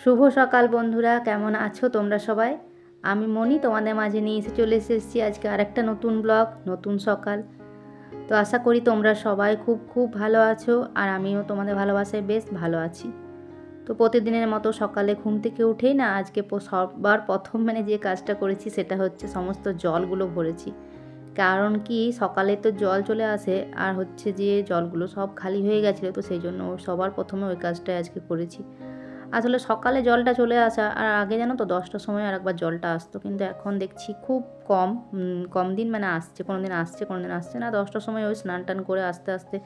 শুভ সকাল বন্ধুরা, কেমন আছো তোমরা সবাই? আমি মনি তোমাদের মাঝে নিয়ে এসে চলে এসেছি আজকে আরেকটা নতুন ব্লগ, নতুন সকাল। তো আশা করি তোমরা সবাই খুব খুব ভালো আছো আর আমিও তোমাদের ভালোবাসায় বেশ ভালো আছি। তো প্রতিদিনের মতো সকালে ঘুম থেকে উঠেই না আজকে সবার প্রথম মানে যে কাজটা করেছি সেটা হচ্ছে সমস্ত জলগুলো ভরেছি। কারণ কি সকালে তো জল চলে আসে আর হচ্ছে যে জলগুলো সব খালি হয়ে গেছিল তো সেই জন্য সবার প্রথমে ওই কাজটাই আজকে করেছি। আসলে সকালে জলটা চলে আসা, আর আগে জানো তো দশটার সময় আর একবার জলটা আসতো। কিন্তু এখন দেখছি খুব কম কম দিন মানে আসছে কোনো দিন আসছে কোনো দিন আসছে না। দশটার সময় ওই স্নান টান করে আস্তে আস্তে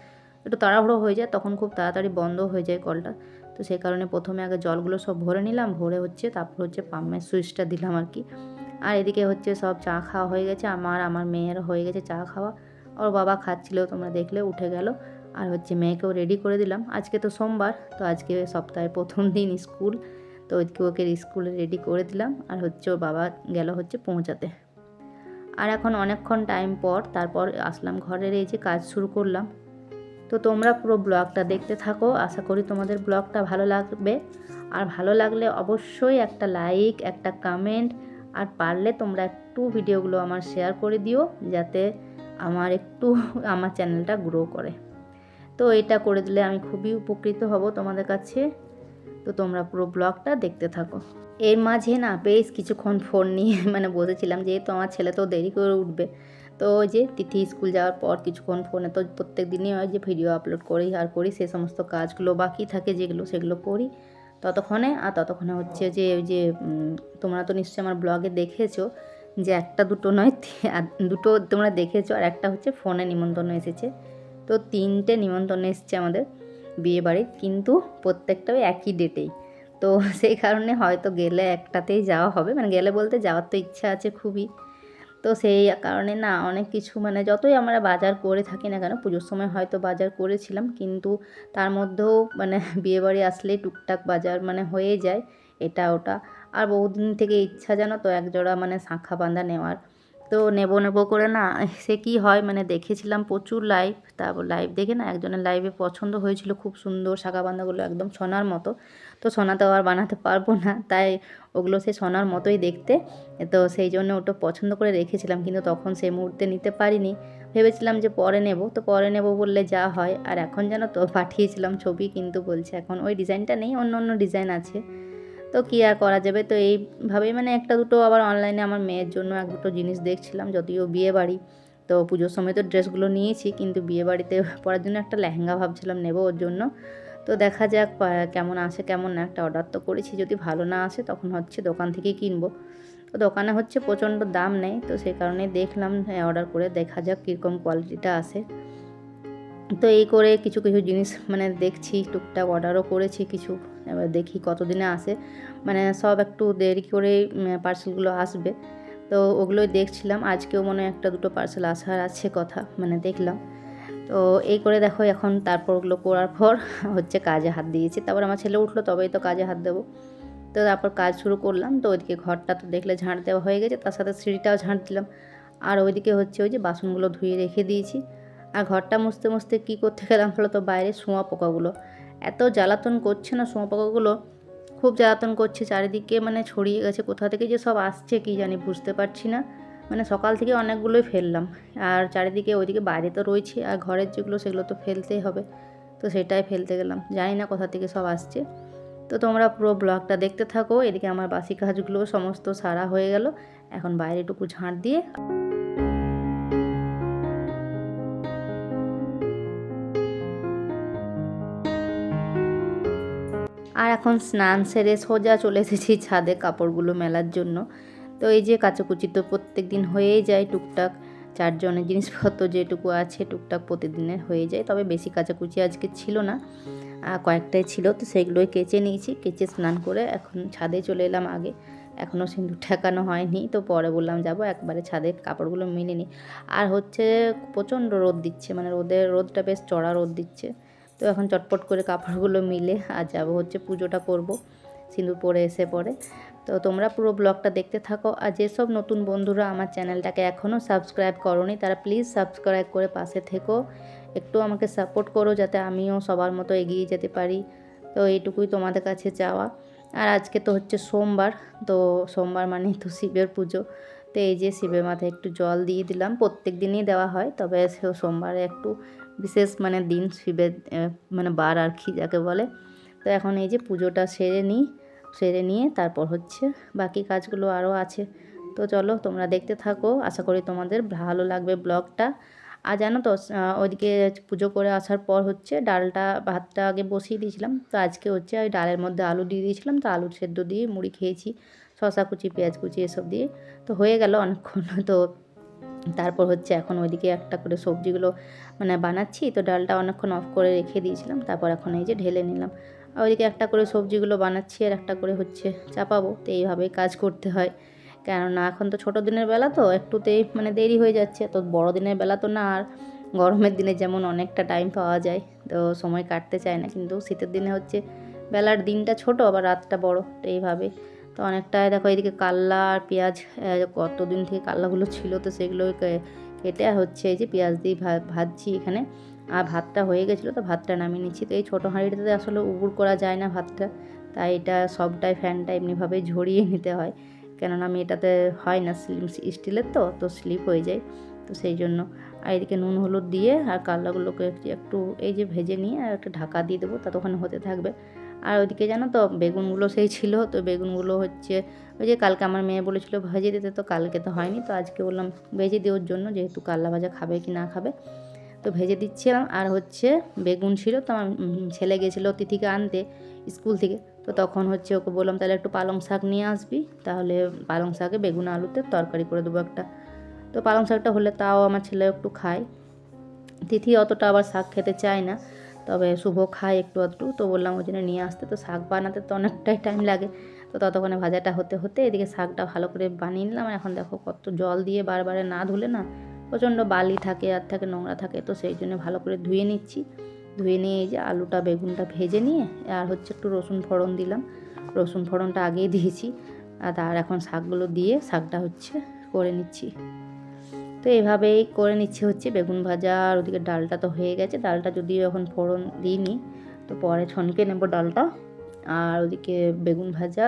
একটু তাড়াহুড়ো হয়ে যায়, তখন খুব তাড়াতাড়ি বন্ধ হয়ে যায় কলটা। তো সেই কারণে প্রথমে আগে জলগুলো সব ভরে নিলাম, ভরে হচ্ছে, তারপর হচ্ছে পাম্পের সুইচটা দিলাম আর কি। আর এদিকে হচ্ছে সব চা খাওয়া হয়ে গেছে, আমার আমার মেয়ের হয়ে গেছে চা খাওয়া। ওর বাবা খাচ্ছিল, তোমরা দেখলে, উঠে গেল। আর হচ্ছে মেয়েকেও রেডি করে দিলাম। আজকে তো সোমবার, তো আজকে সপ্তাহের প্রথম দিন স্কুল, তো ওইদিকে ওকে স্কুলে রেডি করে দিলাম। আর হচ্ছে ওর বাবা গেল হচ্ছে পৌঁছাতে। আর এখন অনেকক্ষণ টাইম পর তারপর আসলাম ঘরের এই যে কাজ শুরু করলাম। তো তোমরা পুরো ব্লগটা দেখতে থাকো। আশা করি তোমাদের ব্লগটা ভালো লাগবে। আর ভালো লাগলে অবশ্যই একটা লাইক একটা কমেন্ট আর পারলে তোমরা একটু ভিডিওগুলো আমার শেয়ার করে দিও, যাতে আমার একটু, আমার চ্যানেলটা গ্রো করে। তো এটা করে দিলে আমি খুবই উপকৃত হব তোমাদের কাছে। তো তোমরা পুরো ব্লগটা দেখতে থাকো। এর মাঝে না বেশ কিছুক্ষণ ফোন নিয়ে মানে বসেছিলাম যেহেতু আমার ছেলে তো দেরি করে উঠবে। তো ওই যে তিথি স্কুল যাওয়ার পর কিছুক্ষণ ফোনে তো প্রত্যেক দিনই হয় যে ভিডিও আপলোড করি আর করি, সে সমস্ত কাজগুলো বাকি থাকে যেগুলো, সেগুলো করি। ততক্ষণে আর ততক্ষণে হচ্ছে যে ওই যে তোমরা তো নিশ্চয়ই আমার ব্লগে দেখেছ যে একটা দুটো নয় দুটো তোমরা দেখেছ আর একটা হচ্ছে ফোনে নিমন্ত্রণ এসেছে। তো তিনটে নিমন্ত্রণ এসছে আমাদের বিয়ে বাড়ির কিন্তু প্রত্যেকটা ওই একই ডেটেই তো সেই কারণে হয়তো গেলে একটাতেই যাওয়া হবে। মানে গেলে বলতে যাওয়ার তো ইচ্ছা আছে খুবই। তো সেই কারণে না, অনেক কিছু মানে যতই আমরা বাজার করে থাকি না কেন, পুজোর সময় হয়তো বাজার করেছিলাম, কিন্তু তার মধ্যেও মানে বিয়েবাড়ি আসলেই টুকটাক বাজার মানে হয়ে যায়, এটা ওটা। আর বহুদিন থেকে ইচ্ছা জানো তো একজোড়া মানে শাঁখা বাঁধা নেওয়ার তো নেব নেব করে না সে কি হয় মানে দেখেছিলাম প্রচুর লাইভ তারপর লাইভ দেখে না একজনের লাইভে পছন্দ হয়েছিল খুব সুন্দর শাখা বাঁধাগুলো একদম সোনার মতো, তো সোনা তো আর বানাতে পারব না, তাই ওগুলো সে সোনার মতোই দেখতে, তো সেই জন্য ওটা পছন্দ করে রেখেছিলাম, কিন্তু তখন সেই মুহূর্তে নিতে পারিনি, ভেবেছিলাম যে পরে নেব, তো পরে নেব বললে যা হয়, আর এখন যেন তো, পাঠিয়েছিলাম ছবি, কিন্তু বলছে এখন ওই ডিজাইনটা নেই, অন্য অন্য ডিজাইন আছে তো কী আর করা যাবে? তো এইভাবেই মানে একটা দুটো আবার অনলাইনে আমার মেয়ের জন্য এক দুটো জিনিস দেখছিলাম, যদিও বিয়ে বাড়ি তো পুজোর সময় তো ড্রেসগুলো নিয়েছি, কিন্তু বিয়ে বাড়িতে পরার জন্য একটা লেহেঙ্গা ভাবছিলাম নেব ওর জন্য। তো দেখা যাক কেমন আসে, কেমন না। একটা অর্ডার তো করেছি, যদি ভালো না আসে তখন হচ্ছে দোকান থেকেই কিনবো। তো দোকানে হচ্ছে প্রচণ্ড দাম নেই, তো সেই কারণে দেখলাম অর্ডার করে দেখা যাক কীরকম কোয়ালিটিটা আসে। তো এই করে কিছু কিছু জিনিস মানে দেখছি, টুকটাক অর্ডারও করেছি কিছু। এবার দেখি কতদিনে আসে। মানে সব একটু দেরি করে পার্সেলগুলো আসবে। তো ওগুলোই দেখছিলাম। আজকেও মনে একটা দুটো পার্সেল আসার আছে কথা মানে দেখলাম। তো এই করে দেখো এখন তারপর ওগুলো করার পর হচ্ছে কাজে হাত দিয়েছি। তারপর আমার ছেলে উঠল, তবেই তো কাজে হাত দেবো। তো তারপর কাজ শুরু করলাম। তো ওইদিকে ঘরটা তো দেখলে ঝাঁট দেওয়া হয়ে গেছে। তার সাথে সিঁড়িটাও ঝাঁট দিলাম। আর ওইদিকে হচ্ছে ওই যে বাসনগুলো ধুয়ে রেখে দিয়েছি। আর ঘরটা মুছতে মুছতে কী করতে গেলাম হলো তো? বাইরে শোঁয়া পোকাগুলো। এত জ্বালাতন করছে না শোঁয়াপোকাগুলো। খুব জ্বালাতন করছে চারিদিকে মানে ছড়িয়ে গেছে, কোথা থেকে যে সব আসছে কি জানি, বুঝতে পারছি না। মানে সকাল থেকে অনেকগুলোই ফেললাম। আর চারিদিকে, ওইদিকে বাইরে তো রয়েছে, আর ঘরের যেগুলো, সেগুলো তো ফেলতেই হবে। তো সেটাই ফেলতে গেলাম। জানি না কোথা থেকে সব আসছে। তো তোমরা পুরো ব্লগটা দেখতে থাকো। এদিকে আমার বাসি কাজগুলো সমস্ত সারা হয়ে গেল। এখন বাইরেটুকু ঝাঁট দিয়ে আর এখন স্নান সেরে সোজা চলে এসেছি ছাদে কাপড়গুলো মেলার জন্য। তো এই যে কাচাকুচি তো প্রত্যেক দিন হয়েই যায় টুকটাক। চারজনের জিনিসপত্র যেটুকু আছে টুকটাক প্রতিদিনের হয়ে যায়। তবে বেশি কাচাকুচি আজকে ছিল না কয়েকটাই ছিল। তো সেগুলোই কেচে নিয়েছি, কেচে স্নান করে এখন ছাদে চলে এলাম আগে। এখনও সিঁদুর ঠেকানো হয়নি, তো পরে বললাম যাব, একবারে ছাদে কাপড়গুলো মিলে নিই। আর হচ্ছে প্রচণ্ড রোদ দিচ্ছে মানে রোদের রোদটা বেশ চড়া রোদ দিচ্ছে। তো এখন চটপট করে কাপড়গুলো মিলে আর যাব হচ্ছে পুজোটা করব, সিঁদুর পরে এসে পরে। তো তোমরা পুরো ব্লগটা দেখতে থাকো আর যেসব নতুন বন্ধুরা আমার চ্যানেলটাকে এখনও সাবস্ক্রাইব করোনি, তারা প্লিজ সাবস্ক্রাইব করে পাশে থেকো। একটু আমাকে সাপোর্ট করো যাতে আমিও সবার মতো এগিয়ে যেতে পারি। তো এইটুকুই তোমাদের কাছে চাওয়া। আর আজকে তো হচ্ছে সোমবার, তো সোমবার মানে তো শিবের পুজো। তো এই যে শিবের মাথায় একটু জল দিয়ে দিলাম। প্রত্যেক দিনই দেওয়া হয়, তবে সোমবারে একটু বিশেষ মানে দিন শিবের মানে বার আর কি যাকে বলে। তো এখন এই যে পুজোটা সেরে নিই, সেরে নিয়ে তারপর হচ্ছে বাকি কাজগুলো আরও আছে। তো চলো তোমরা দেখতে থাকো, আশা করি তোমাদের ভালো লাগবে ব্লগটা। আর জানো তো ওইদিকে পুজো করে আসার পর হচ্ছে ডালটা, ভাতটা আগে বসিয়ে দিয়েছিলাম। তো আজকে হচ্ছে ওই ডালের মধ্যে আলু দিয়ে দিয়েছিলাম। তো আলু সেদ্ধ দিয়ে মুড়ি খেয়েছি। শশা কুচি, পেঁয়াজ কুচি এসব দিয়ে। তো হয়ে গেল অনেকক্ষণ। তো তারপর হচ্ছে এখন ওইদিকে একটা করে সবজিগুলো মানে বানাচ্ছি। তো ডালটা অনেকক্ষণ অফ করে রেখে দিয়েছিলাম। তারপর এখন এই যে ঢেলে নিলাম। আর ওইদিকে একটা করে সবজিগুলো বানাচ্ছি আর একটা করে হচ্ছে চাপাবো। তো এইভাবেই কাজ করতে হয়। কেননা এখন তো ছোটো দিনের বেলা তো একটুতেই মানে দেরি হয়ে যাচ্ছে। তো বড় দিনের বেলা তো না, আর গরমের দিনে যেমন অনেকটা টাইম পাওয়া যায়, তো সময় কাটতে চায় না। কিন্তু শীতের দিনে হচ্ছে বেলার দিনটা ছোট, আবার রাতটা বড়। তো এইভাবে তো অনেকটাই দেখো এদিকে কাল্লা আর পেঁয়াজ কতদিন থেকে কাল্লাগুলো ছিল তো সেগুলো কেটে হচ্ছে এই যে পেঁয়াজ দিয়ে ভাজছি এখানে। আর ভাতটা হয়ে গেছিল তো ভাতটা নামিয়ে নিচ্ছি। তো এই ছোটো হাঁড়িটাতে আসলে উবুর করা যায় না ভাতটা। তাই এটা সবটাই ফ্যানটা এমনিভাবে ঝরিয়ে নিতে হয়। কেননা আমি এটাতে হয় না স্লিম, স্টিলের তো তো স্লিপ হয়ে যায়। তো সেই জন্য। আর এদিকে নুন, হলুদ দিয়ে আর কাল্লাগুলোকে একটু- একটু এই যে ভেজে নিয়ে আর একটা ঢাকা দিয়ে দেবো, ততক্ষণ হতে থাকবে। আর ওইদিকে জানো তো, বেগুনগুলো সেই ছিল, তো বেগুনগুলো হচ্ছে ওই যে কালকে আমার মেয়ে বলেছিল ভেজে দিতে, তো কালকে তো হয়নি, তো আজকে বললাম ভেজে দেওয়ার জন্য যেহেতু কাল্লা ভাজা খাবে কি না খাবে, তো ভেজে দিচ্ছিলাম। আর হচ্ছে বেগুন ছিল, তো আমার ছেলে গেছিল তিথিকে আনতে স্কুল থেকে, তো তখন হচ্ছে ওকে বললাম, তাহলে একটু পালং শাক নিয়ে আসবি, তাহলে পালং শাকে বেগুন আলুতে তরকারি করে দেবো একটা। তো পালং শাকটা হলে তাও আমার ছেলে একটু খায়। তিথি অতটা আবার শাক খেতে চায় না তবে শুভ খায় একটু আধটু। তো বললাম ওই জন্য নিয়ে আসতে। তো শাক বানাতে তো অনেকটাই টাইম লাগে। তো ততক্ষণে ভাজাটা হতে হতে এদিকে শাকটা ভালো করে বানিয়ে নিলাম। এখন দেখো কত জল দিয়ে বারবারে না ধুলে না প্রচণ্ড বালি থাকে, আর থাকে, নোংরা থাকে। তো সেই জন্য ভালো করে ধুয়ে নিচ্ছি। ধুয়ে নিয়ে এই যে আলুটা, বেগুনটা ভেজে নিয়ে, আর হচ্ছে একটু রসুন ফোড়ন দিলাম। রসুন ফোড়নটা আগেই দিয়েছি। আর এখন শাকগুলো দিয়ে শাকটা হচ্ছে করে নিচ্ছি। তো এইভাবেই করে নিচ্ছে হচ্ছে বেগুন ভাজা, আর ওদিকে ডালটা তো হয়ে গেছে। ডালটা যদিও এখন ফোড়ন দিইনি, তো পরে ছনকে নেব ডালটা। আর ওদিকে বেগুন ভাজা,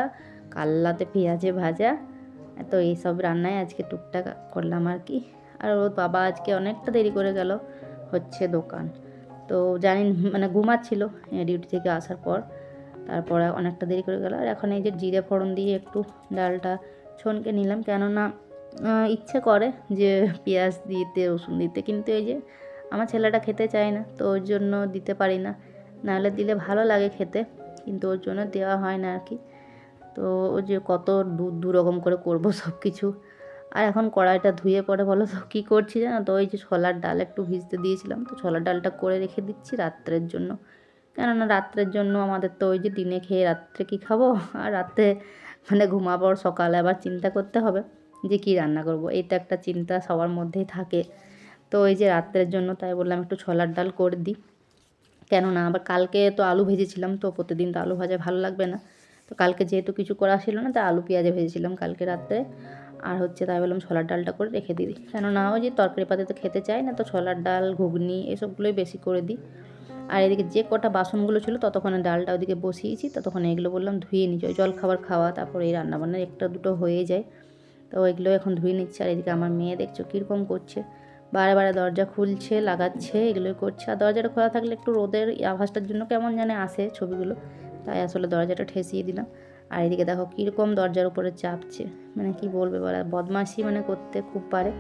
কাল্লাতে পেঁয়াজে ভাজা, তো এইসব রান্নায় আজকে টুকটাক করলাম আর কি। আর ওর বাবা আজকে অনেকটা দেরি করে গেল হচ্ছে দোকান। তো জানি মানে ঘুমাচ্ছিল ডিউটি থেকে আসার পর, তারপরে অনেকটা দেরি করে গেল। আর এখন এই যে জিরে ফোড়ন দিয়ে একটু ডালটা ছনকে নিলাম। কেননা ইচ্ছে করে যে পেঁয়াজ দিতে, রসুন দিতে। কিন্তু এই যে আমার ছেলেটা খেতে চায় না, তো ওর জন্য দিতে পারি না। নাহলে দিলে ভালো লাগে খেতে, কিন্তু ওর জন্য দেওয়া হয় না আর কি তো ও যে কত দু দু রকম করে করব সব কিছু আর এখন কড়াইটা ধুয়ে পরে বলো তো কী করছি জানো তো? ওই যে ছোলার ডাল একটু ভিজতে দিয়েছিলাম, তো ছোলার ডালটা করে রেখে দিচ্ছি রাত্রের জন্য। কেননা রাত্রের জন্য আমাদের তো ওই যে দিনে খেয়ে রাত্রে কী খাব? আর রাত্রে মানে ঘুমাবার সকালে আবার চিন্তা করতে হবে। যে কী রান্না করব এইটা একটা চিন্তা সবার মধ্যেই থাকে। তো এই যে রাত্রের জন্য তাই বললাম একটু ছোলার ডাল করে দিই। কেননা আবার কালকে তো আলু ভেজেছিলাম, তো প্রতিদিন তো আলু ভাজা ভালো লাগবে না। তো কালকে যেহেতু কিছু করা ছিল না, তাই আলু পেঁয়াজে ভেজেছিলাম কালকে রাত্রে। আর হচ্ছে তাই বললাম ছোলার ডালটা করে রেখে দিই। কেননা ওই যে তরকারি পাতে তো খেতে চায় না, তো ছোলার ডাল, ঘুগনি এসবগুলোই বেশি করে দিই। আর এদিকে যে কটা বাসনগুলো ছিল ততক্ষণে ডালটা ওদিকে বসিয়েছি, ততক্ষণে এগুলো বললাম ধুয়ে ওই জল খাবার খাওয়া, তারপরে এই রান্নাবান্নার একটা দুটো হয়ে যায়। তো এগুলো এখন ধুয়ে নিচ্ছে। আর এদিকে আমার মেয়ে দেখছ কীরকম করছে। বারে বারে দরজা খুলছে, লাগাচ্ছে, এগুলোই করছে। আর দরজাটা খোলা থাকলে একটু রোদের আভাসটার জন্য কেমন জানে আসে ছবিগুলো। তাই আসলে দরজাটা ঠেসিয়ে দিলাম। আর এদিকে দেখো কীরকম দরজার উপরে চাপছে। মানে কি বলবে বলা, বদমাশি মানে করতে খুব পারে।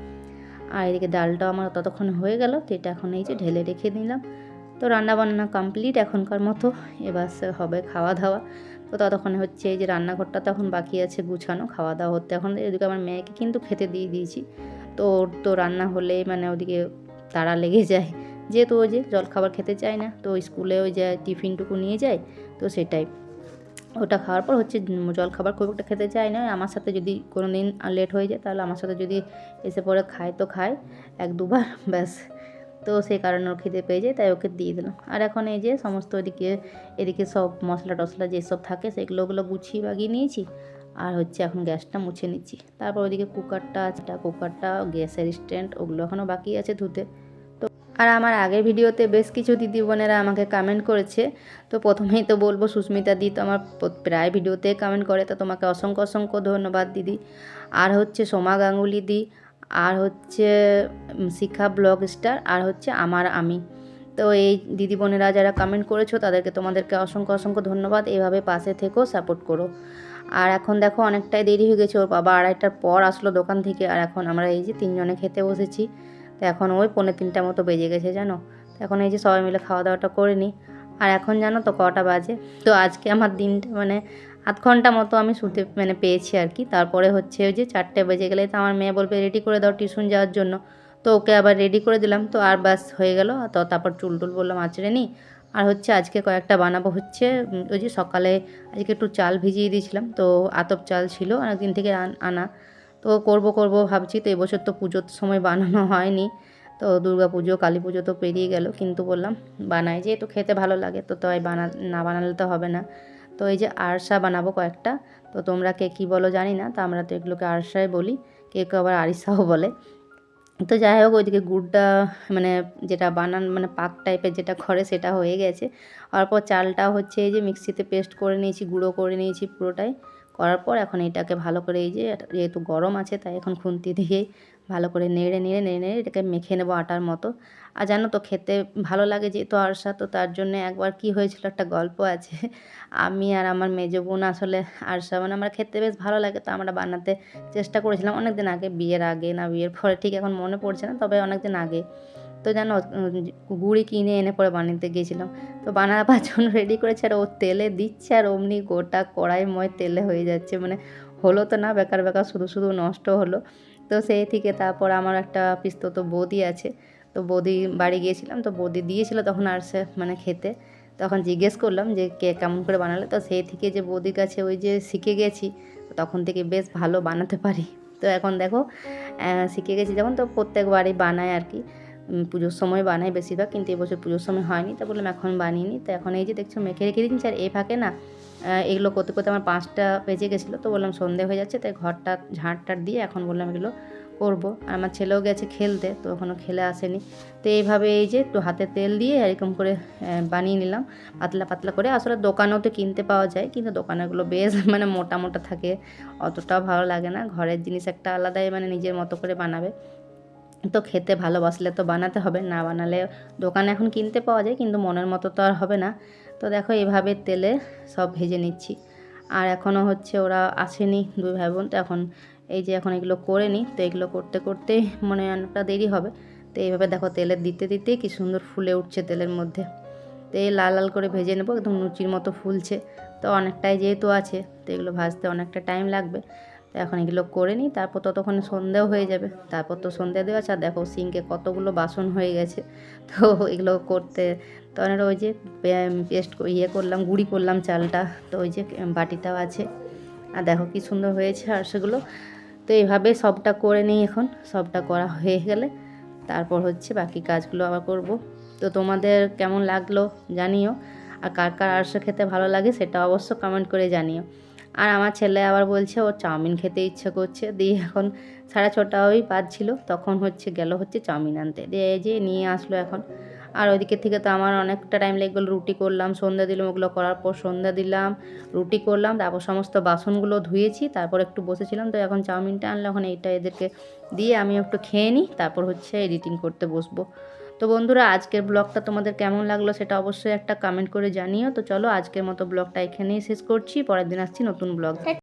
আর এদিকে ডালটা আমার ততক্ষণ হয়ে গেল, তো এটা এখন এই যে ঢেলে রেখে দিলাম। তো রান্না বান্না কমপ্লিট এখনকার মতো। এবার হবে খাওয়া দাওয়া তো ততক্ষণে হচ্ছে এই যে রান্নাঘরটা তখন বাকি আছে গুছানো খাওয়া দাওয়া হতে এখন এদিকে আমার মেয়েকে কিন্তু খেতে দিয়ে দিয়েছি। তো ওর তো রান্না হলে মানে ওদিকে তাড়া লেগে যায়। যেহেতু ওই যে জলখাবার খেতে চায় না, তো স্কুলে ওই যে টিফিনটুকু নিয়ে যায়, তো সেটাই। ওটা খাওয়ার পর হচ্ছে জলখাবার খুব একটা খেতে চায় না। আমার সাথে যদি কোনো দিন লেট হয়ে যায়, তাহলে আমার সাথে যদি এসে পরে খায় তো খায়, এক দুবার, ব্যাস। তো সেই কারণে ওর খিদে পেয়ে যায়, তাই ওকে দিয়ে দিলাম। আর এখন এই যে সমস্ত এদিকে এদিকে সব মশলা টশলা যেসব থাকে, সেগুলো ওগুলো গুছিয়ে বাগিয়ে নিয়েছি। আর হচ্ছে এখন গ্যাসটা মুছে নিচ্ছি। তারপর ওইদিকে কুকারটা আছে কুকারটা, গ্যাসের স্ট্যান্ড, ওগুলো এখনও বাকি আছে ধুতে। তো, আর আমার আগের ভিডিওতে বেশ কিছু দিদি বোনেরা আমাকে কমেন্ট করেছে। তো প্রথমেই তো বলব, সুস্মিতা দি তো আমার প্রায় ভিডিওতে কমেন্ট করে, তো তোমাকে অসংখ্য অসংখ্য ধন্যবাদ দিদি। আর হচ্ছে সোমা গাঙ্গুলি দি আর হচ্ছে শিখা ব্লগ স্টার, আর হচ্ছে আমার আমি। তো এই দিদি বোনেরা যারা কমেন্ট করেছ, তাদেরকে তোমাদেরকে অসংখ্য অসংখ্য ধন্যবাদ। এভাবে পাশে থেকেও সাপোর্ট করো। আর এখন দেখো, অনেকটাই দেরি হয়ে গেছে। ওর বাবা আড়াইটার পর আসলো দোকান থেকে, আর এখন আমরা এই যে তিনজনে খেতে বসেছি। তো এখন ওই পৌনে তিনটা মতো বেজে গেছে, জানো? তো এখন এই যে সবাই মিলে খাওয়া দাওয়াটা করে নিই আর এখন জানো তো কটা বাজে? তো আজকে আমার দিনটা মানে আধ ঘণ্টা মতো আমি শুতে মানে পেয়েছি আর কি। তারপরে হচ্ছে ওই যে চারটে বেজে গেলে তো আমার মেয়ে বলবে রেডি করে দাও টিউশন যাওয়ার জন্য। তো ওকে আবার রেডি করে দিলাম। তো আর বাস হয়ে গেল। তো তারপর চুল টুল বললাম আঁচড়ে নিই আর হচ্ছে আজকে কয়েকটা বানাবো হচ্ছে। ওই যে সকালে আজকে একটু চাল ভিজিয়ে দিয়েছিলাম। তো আতপ চাল ছিল অনেকদিন থেকে আনা তো করব করব ভাবছি। তো এবছর তো পুজোর সময় বানানো হয়নি। তো দুর্গা পুজো, কালী পুজো তো পেরিয়ে গেল। কিন্তু বললাম, বানাই যেহেতু খেতে ভালো লাগে। তো তাই বানা, না বানালে তো হবে না। তো এই যে আরশা বানাবো কয়েকটা, তো তোমরা কে কী বলো জানি না, তো আমরা তো এগুলোকে আরশায় বলি, কে কেউ আবার আরিসাও বলে। তো যাই হোক, ওইদিকে গুড়টা মানে যেটা বানান মানে পাক টাইপের যেটা করে সেটা হয়ে গেছে। তারপর চালটা হচ্ছে এই যে মিক্সিতে পেস্ট করে নিয়েছি, গুঁড়ো করে নিয়েছি পুরোটাই। করার পর এখন এটাকে ভালো করে এই যে যেহেতু গরম আছে, তাই এখন খুন্তি দিয়ে ভালো করে নেড়ে নেড়ে নেড়ে নেড়ে এটাকে মেখে নেব আটার মতো। আর জানো তো খেতে ভালো লাগে যেহেতু আরসা তো তার জন্য একবার কি হয়েছিল একটা গল্প আছে। আমি আর আমার মেজো বোন আসলে আরসা মানে আমরা খেতে বেশ ভালো লাগে, তো আমরা বানাতে চেষ্টা করেছিলাম অনেক দিন আগে, বিয়ের আগে না, বিয়ের পরে ঠিক এখন মনে পড়ছে না, তবে অনেক দিন আগে। তো উম, গুড়ি কিনে এনে পরে বানাতে গিয়েছিলাম তো বানাবার জন্য রেডি করেছে আর ও তেলে দিচ্ছে আর অমনি গোটা কড়াইময় তেলে হয়ে যাচ্ছে। মানে হলো তো না বেকার বেকার শুধু শুধু নষ্ট হলো। তো সেই থেকে তারপর আমার একটা পিস্তত বৌদি আছে। তো বৌদি বাড়ি গিয়েছিলাম তো বৌদি দিয়েছিল তখন আর সে মানে খেতে। তখন জিজ্ঞেস করলাম যে কে কেমন করে বানালে? তো সেই থেকে যে বৌদির কাছে ওই যে শিখে গেছি তখন থেকে বেশ ভালো বানাতে পারি। তো এখন দেখো শিখে গেছি যখন তো প্রত্যেকবারই বানায় আর কি। পুজোর সময় বানাই বেশিরভাগ, কিন্তু এবছর পুজোর সময় হয়নি, তা বললাম এখন বানিয়ে তো এখন এই যে দেখছ, মেখে রেখে দিচ্ছি আর এই ফাঁকে না এগুলো করতে করতে আমার পাঁচটা বেজে গেছিল, তো বললাম সন্ধে হয়ে যাচ্ছে, তাই ঘরটা ঝাঁটটার দিয়ে এখন বললাম এগুলো করব। আর আমার ছেলেও গেছে খেলতে, তো এখনও খেলে আসেনি। তো এইভাবে এই যে একটু হাতে তেল দিয়ে এরকম করে বানিয়ে নিলাম, পাতলা পাতলা করে। আসলে দোকানেও তো কিনতে পাওয়া যায়, কিন্তু দোকানেগুলো বেশ মানে মোটা মোটা থাকে, অতটাও ভালো লাগে না। ঘরের জিনিস একটা আলাদাই মানে নিজের মতো করে বানাবে। তো খেতে ভালোবাসলে তো বানাতে হবে, না বানালে দোকানে এখন কিনতে পাওয়া যায়, কিন্তু মনের মতো তো আর হবে না। তো দেখো এভাবে তেলে সব ভেজে নিচ্ছি। আর এখনও হচ্ছে ওরা আসেনি দুই ভাই বোন তো এখন এই যে এখন এগুলো করে নিই, তো এগুলো করতে করতে মনে হয় অনেকটা দেরি হবে। তো এইভাবে দেখো তেলে দিতে দিতেই কি সুন্দর ফুলে উঠছে তেলের মধ্যে। তো এই লাল লাল করে ভেজে নেব, একদম লুচির মতো ফুলছে। তো অনেকটাই যেহেতু আছে, তো এগুলো ভাজতে অনেকটা টাইম লাগবে। তো এখন এগুলো করে নিই, তারপর ততক্ষণে সন্ধেও হয়ে যাবে। তারপর তো সন্ধে দেওয়া আছে, আর দেখো সিঙ্কে কতগুলো বাসন হয়ে গেছে। তো এগুলো করতে, তো অনেক ওই যে পেস্ট ইয়ে করলাম, গুঁড়ি করলাম চালটা, তো ওই যে বাটিটাও আছে। আর দেখো কি সুন্দর হয়েছে আর সেগুলো। তো এইভাবে সবটা করে নিই এখন, সবটা করা হয়ে গেলে। তারপর হচ্ছে বাকি কাজগুলো আবার করব। তো তোমাদের কেমন লাগল জানিও। আর কার কার আরশো খেতে ভালো লাগে সেটা অবশ্য কমেন্ট করে জানিও। আর আমার ছেলে আবার বলছে, ওর চাউমিন খেতে ইচ্ছে করছে। দিয়ে এখন সাড়ে ছটা ওই বাজছিল, তখন হচ্ছে গেল হচ্ছে চাউমিন আনতে। দিয়ে যে নিয়ে আসলো এখন। আর ওইদিকে থেকে তো আমার অনেকটা টাইম লেগে গেলো, রুটি করলাম, সন্ধ্যা দিলাম, ওগুলো করার পর সন্ধ্যা দিলাম, রুটি করলাম, তারপর সমস্ত বাসনগুলো ধুয়েছি, তারপর একটু বসেছিলাম। তো এখন চাউমিনটা আনলে এখন এইটা এদেরকে দিয়ে আমি একটু খেয়ে নিই, তারপর হচ্ছে এডিটিং করতে বসবো। তো বন্ধুরা, আজকের ব্লগটা তোমাদের কেমন লাগল সেটা অবশ্যই একটা কমেন্ট করে জানিও। তো চলো, আজকের মতো ব্লগটা এখানেই শেষ করছি। পরের দিন আসছি নতুন ব্লগ।